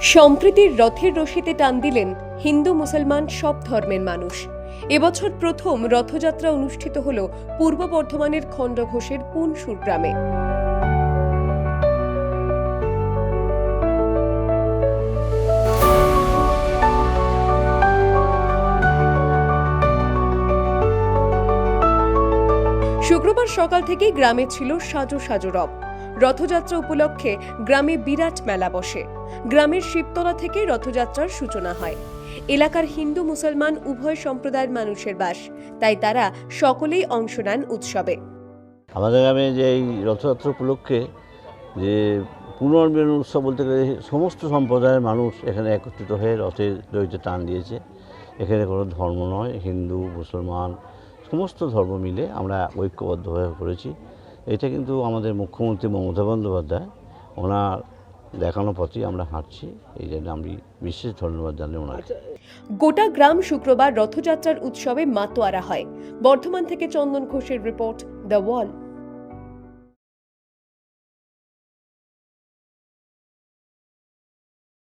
সম্প্রীতির রথের রশিতে টান দিলেন হিন্দু মুসলমান সব ধর্মের মানুষ। এবছর প্রথম রথযাত্রা অনুষ্ঠিত হল পূর্ব বর্ধমানের খণ্ডঘোষের পুনসুর গ্রামে। শুক্রবার সকাল থেকেই গ্রামে ছিল সাজো সাজো রব। রথযাত্রা উপলক্ষে গ্রামে বিরাট মেলা বসে। গ্রামের শিবতলা থেকে রথযাত্রার সূচনা হয়। এলাকার হিন্দু, মুসলমান, উভয় সম্প্রদায়ের মানুষের বাস। তাই তারা সকলেই অংশ নেন উৎসবে। আমাদের গ্রামে যে এই রথযাত্রা উপলক্ষে যে পুনর্মিলন উৎসব বলতে গেলে সমস্ত সম্প্রদায়ের মানুষ এখানে একত্রিত হয়ে রথের দড়িতে টান দিয়েছে। এখানে কোনো ধর্ম নয়, হিন্দু, মুসলমান, সমস্ত ধর্ম মিলে আমরা ঐক্যবদ্ধ হয়ে করেছি। এটা কিন্তু আমাদের মুখ্যমন্ত্রী মমতা বন্দ্যোপাধ্যায় ওনার দেখানো পথেই আমরা হাঁটছি। এই জন্য আমি বিশেষ ধন্যবাদ জানাই ওনাকে। গোটা গ্রাম শুক্রবার রথযাত্রার উৎসবে মাতোয়ারা হয়। বর্ধমান থেকে চন্দন ঘোষের রিপোর্ট দ্য ওয়াল